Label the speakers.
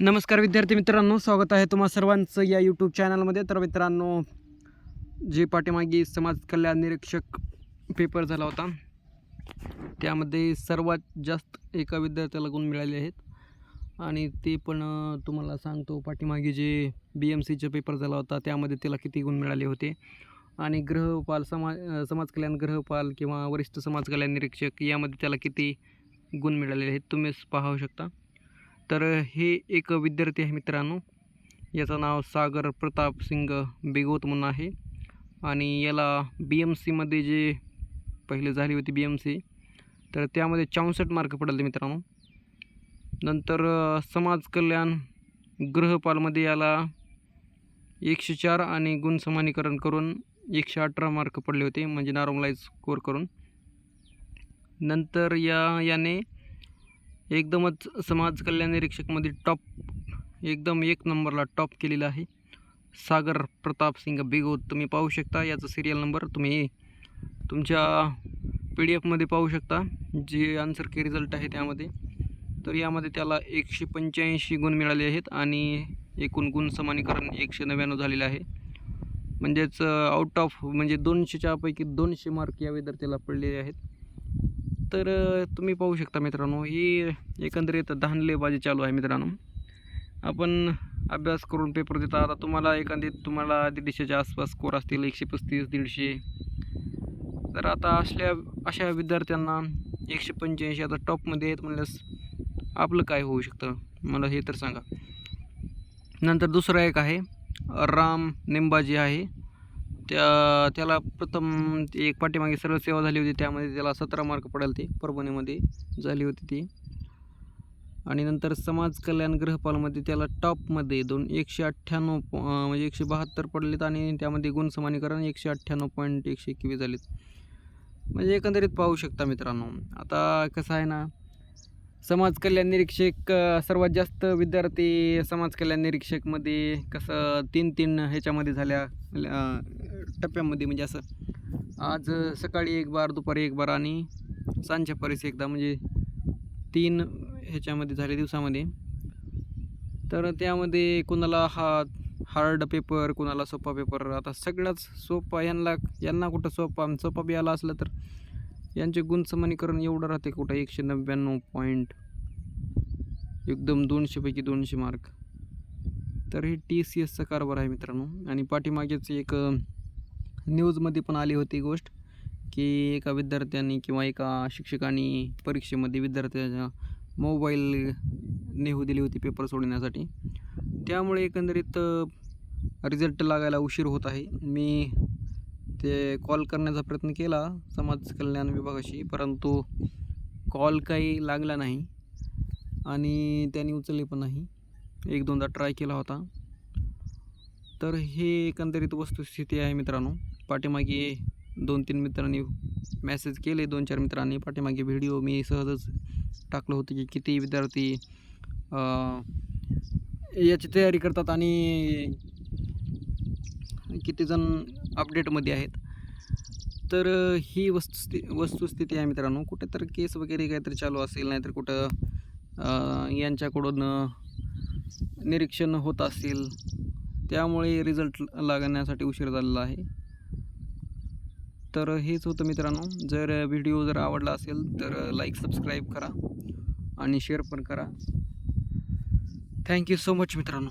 Speaker 1: नमस्कार विद्यार्थी मित्रांनो स्वागत आहे तुम्हा सर्वांचं या यूट्यूब चॅनलमध्ये तर मित्रांनो जे पाठीमागे समाज कल्याण निरीक्षक पेपर झाला होता त्यामध्ये सर्वात जास्त एका विद्यार्थ्याला गुण मिळाले आहेत. आणि ते पण तुम्हाला सांगतो पाठीमागे जे बी एम सीचा पेपर झाला होता त्यामध्ये त्याला किती गुण मिळाले होते. आणि ग्रहपाल समा समाज कल्याण ग्रहपाल किंवा वरिष्ठ समाज कल्याण निरीक्षक यामध्ये त्याला किती गुण मिळालेले आहेत तुम्हीच पाहू शकता. तर हे एक विद्यार्थी आहे मित्रांनो. याचं नाव सागर प्रताप सिंग बेगोत म्हणून आहे. आणि याला बी एम सीमध्ये जे पहिले झाली होती बी एम सी तर त्यामध्ये चौसष्ट मार्क पडले मित्रांनो. नंतर समाज कल्याण गृहपालमध्ये याला एकशे चार आणि गुण समानीकरण करून एकशे अठरा मार्क पडले होते म्हणजे नॉर्मलाईज स्कोर करून. नंतर या याने एकदमच समाज कल्याण निरीक्षकमध्ये टॉप एकदम एक नंबरला टॉप केलेला आहे. सागर प्रताप सिंग बेगोत तुम्ही पाहू शकता. याचा सिरियल नंबर तुम्ही तुमच्या पी डी एफमध्ये पाहू शकता. जे आन्सर के रिझल्ट आहे त्यामध्ये. तर यामध्ये त्याला एकशे पंच्याऐंशी गुण मिळाले आहेत आणि एकूण गुण समानीकरण एकशे नव्याण्णव झालेलं आहे. म्हणजेच आउट ऑफ म्हणजे दोनशेच्यापैकी दोनशे मार्क या विद्यार्थ्याला पडलेले आहेत. तर तुम्ही पाहू शकता मित्रांनो ही एकंदरीत धानलेबाजी चालू आहे मित्रांनो. आपण अभ्यास करून पेपर देता. आता तुम्हाला एखादीत तुम्हाला दीडशेच्या आसपास स्कोर असतील एकशे पस्तीस दीडशे. तर आता असल्या अशा विद्यार्थ्यांना एकशे पंच्याऐंशी आता टॉपमध्ये आहेत म्हणल्यास आपलं काय होऊ शकतं? मला हे तर सांगा. नंतर दुसरा एक आहे राम निंबाजी आहे. त्या त्याला प्रथम एक पाठीमागे सर्व सेवा झाली होती. त्यामध्ये त्याला सतरा मार्क पडाल ते परभणीमध्ये झाली होती ती. आणि नंतर समाज कल्याण गृहपालमध्ये त्याला टॉपमध्ये दोन एकशे अठ्ठ्याण्णव म्हणजे एकशे बहात्तर पडलेत आणि त्यामध्ये गुण समानीकरण एकशे अठ्ठ्याण्णव पॉईंट एकशे एकवीस झालेत. म्हणजे एकंदरीत पाहू शकता मित्रांनो. आता कसं आहे ना समाज कल्याण निरीक्षक सर्वात जास्त विद्यार्थी समाज कल्याण निरीक्षकमध्ये कसं तीन तीन ह्याच्यामध्ये झाल्या टप्प्यामध्ये म्हणजे असं आज सकाळी एक बार दुपारी एक बार आणि सांजच्या परीस एकदा म्हणजे तीन ह्याच्यामध्ये झाले दिवसामध्ये. तर त्यामध्ये कुणाला हा हार्ड पेपर कोणाला सोपा पेपर आता सगळ्याच सोपा यांना यांना कुठं सोपा सोपा बी आला असलं तर यांचे गुण समानीकरण एवढं राहते कुठं एकशे नव्याण्णव पॉईंट एकदम दोनशेपैकी दोनशे मार्क तर हे टी सी एसचा कारभार आहे मित्रांनो. आणि पाठीमागेच एक न्यूजमध्ये पण आली होती गोष्ट की एका विद्यार्थ्यांनी किंवा एका शिक्षकांनी परीक्षेमध्ये विद्यार्थ्याच्या मोबाईल नेहू दिली होती पेपर सोडण्यासाठी. त्यामुळे एकंदरीत रिझल्ट लागायला उशीर होत आहे. मी ते कॉल करण्याचा प्रयत्न केला समाज कल्याण विभागाशी परंतु कॉल काही लागला नाही आणि त्यांनी उचलले पण नाही. एक दोनदा ट्राय केला होता. तर हे एकंदरीत वस्तुस्थिती आहे मित्रांनो. पाठीमागे दोन तीन मित्रांनी मेसेज केले. दोन चार मित्रांनी पाठीमागे व्हिडिओ मी सहजच टाकलं होतं की किती विद्यार्थी याची तयारी करतात आणि कितीजण अपडेटमध्ये आहेत. तर ही वस्तुस्थिती वस्तुस्थिती आहे मित्रांनो. कुठे तर केस वगैरे काहीतरी चालू असेल नाहीतर कुठं यांच्याकडून निरीक्षण होत असेल. त्यामुळे रिझल्ट लागण्यासाठी उशीर झालेला आहे. तर हेच होतं मित्रांनो. जर व्हिडिओ जर आवडला असेल तर लाईक सबस्क्राईब करा आणि शेअर पण करा. थँक्यू सो मच मित्रांनो.